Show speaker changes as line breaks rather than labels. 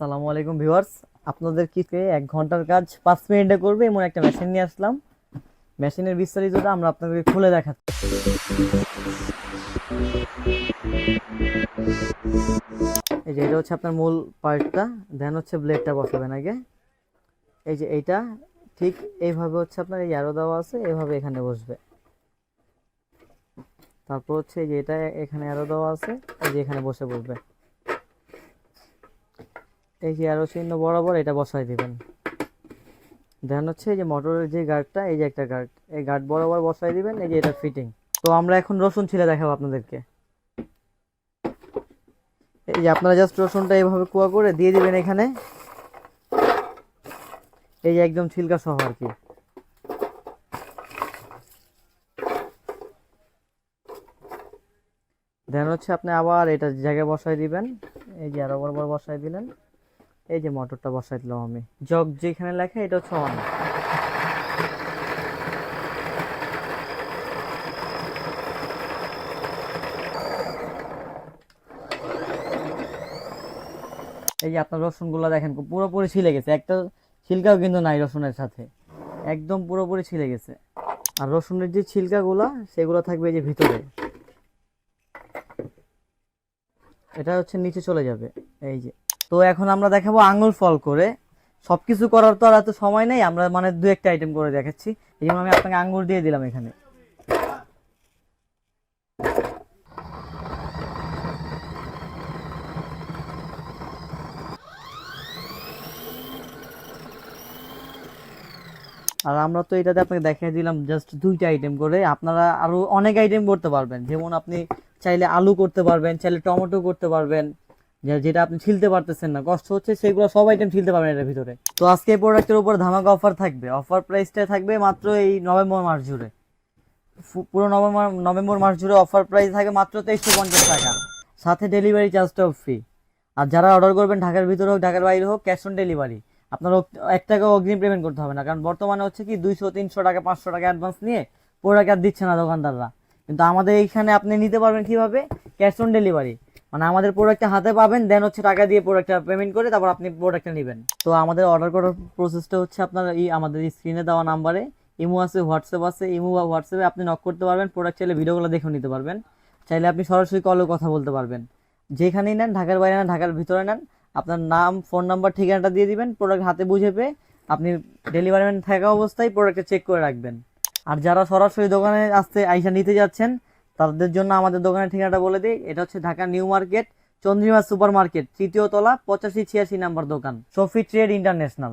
আসসালামু আলাইকুম ভিউয়ার্স। আপনাদের কি এক ঘণ্টার কাজ পাঁচ মিনিটে করবে এমন একটা মেশিন নিয়ে আসলাম। মেশিনের বিস্তারিতটা আমরা আপনাদের খুলে দেখাচ্ছি। এই যে এটা হচ্ছে আপনার মূল পার্টটা দেন হচ্ছে ব্লেডটা বসাবেন আগে। এই যে এইটা, ঠিক এইভাবে হচ্ছে আপনার এই অ্যারো দেওয়া আছে এইভাবে এখানে বসবে। তারপর হচ্ছে এই যে এটা এখানে অ্যারো দেওয়া আছে, এই যে এখানে বসে পড়বে এই যে অ্যারো চিহ্ন বরাবর এটা বসাই দিবেন। দেন হচ্ছে এই যে মোটরের যে গার্ডটা, এই যে একটা গার্ড, এই গার্ড বরাবর বসাই দিবেন, এই যে এটা ফিটিং তো আমরা এখন রসুন ছিলে দেখাবো আপনাদেরকে। এই যে আপনারা জাস্ট রসুনটা এইভাবে কুয়া করে দিয়ে দিবেন এখানে। এই যে একদম ছিলকা সহ আর কি। দেন হচ্ছে আপনি আবার এটা জায়গায় বসাই দিবেন। এই যে আরও বরাবর বসাই দিলেন। এই যে মোটরটা বসাই দিলাম আমি। জগ যেখানে লেখা, এটা হচ্ছে অন এই যে আপনার রসুনগুলো দেখেন, পুরোপুরি ছিলে গেছে। একটা ছিলকাও কিন্তু নাই রসুনের সাথে। একদম পুরোপুরি ছিলে গেছে। আর রসুনের যে ছিলকাগুলো, সেগুলো থাকবে এই যে ভিতরে। এটা হচ্ছে নিচে চলে যাবে। এই যে। তো এখন আমরা দেখাবো আঙুল ফল করে। সবকিছু করার তো আর এত সময় নেই, আমরা মানে দু একটা আইটেম করে দেখাচ্ছি। এই জন্য আমি আপনাকে আঙ্গুর দিয়ে দিলাম এখানে। আর আমরা তো এটাতে আপনাকে দেখিয়ে দিলাম জাস্ট দুইটা আইটেম করে। আপনারা আরও অনেক আইটেম করতে পারবেন। যেমন আপনি চাইলে আলু করতে পারবেন, চাইলে টমেটো করতে পারবেন। যেটা আপনি ছিলতে পারতেছেন না। কষ্ট হচ্ছে, সেগুলো সব আইটেম ছিলতে পারবেন এটার ভিতরে। তো আজকে এই প্রোডাক্টের উপর ধামাকা অফার থাকবে। অফার প্রাইসটা থাকবে মাত্র এই নভেম্বর মাস জুড়ে। পুরো নভেম্বর নভেম্বর মাস জুড়ে অফার প্রাইস থাকে মাত্র তেইশশো পঞ্চাশ টাকা। সাথে ডেলিভারি চার্জটাও ফ্রি আর যারা অর্ডার করবেন, ঢাকার ভিতরে হোক, ঢাকার বাইরে হোক ক্যাশ অন ডেলিভারি আপনার এক টাকাও অগ্রিম পেমেন্ট করতে হবে না। কারণ বর্তমানে হচ্ছে কি, দুইশো, তিনশো টাকা, পাঁচশো টাকা অ্যাডভান্স নিয়ে প্রোডাক্ট আর দিচ্ছে না দোকানদাররা। কিন্তু আমাদের এইখানে আপনি নিতে পারবেন কীভাবে? ক্যাশ অন ডেলিভারি মানে আমাদের প্রোডাক্টটা হাতে পাবেন দেন হচ্ছে টাকা দিয়ে প্রোডাক্টটা পেমেন্ট করে তারপর আপনি প্রোডাক্টটা নেবেন। তো আমাদের অর্ডার করার প্রসেসটা হচ্ছে আপনার এই আমাদের স্ক্রিনে দেওয়া নাম্বারে ইমো আছে, হোয়াটসঅ্যাপ আছে, ইমো বা হোয়াটসঅ্যাপে আপনি নক করতে পারবেন প্রোডাক্ট চাইলে ভিডিওগুলো দেখেও নিতে পারবেন। চাইলে আপনি সরাসরি কলেও কথা বলতে পারবেন। যেখানেই নেন, ঢাকার বাইরে নেন, ঢাকার ভিতরে নেন, আপনার নাম ফোন নাম্বার ঠিকানাটা দিয়ে দিবেন প্রোডাক্ট হাতে বুঝে পেয়ে আপনি ডেলিভারি ম্যান থাকা অবস্থায় প্রোডাক্টটা চেক করে রাখবেন। আর যারা সরাসরি দোকানে আসতে আইসা নিতে যাচ্ছেন তাদের জন্য আমাদের দোকানের ঠিকানাটা বলে দিই। এটা হচ্ছে Dhaka new market, Chandrima super market তৃতীয় তলা, পঁচাশি ছিয়াশি নাম্বার দোকান। Shafi trade international.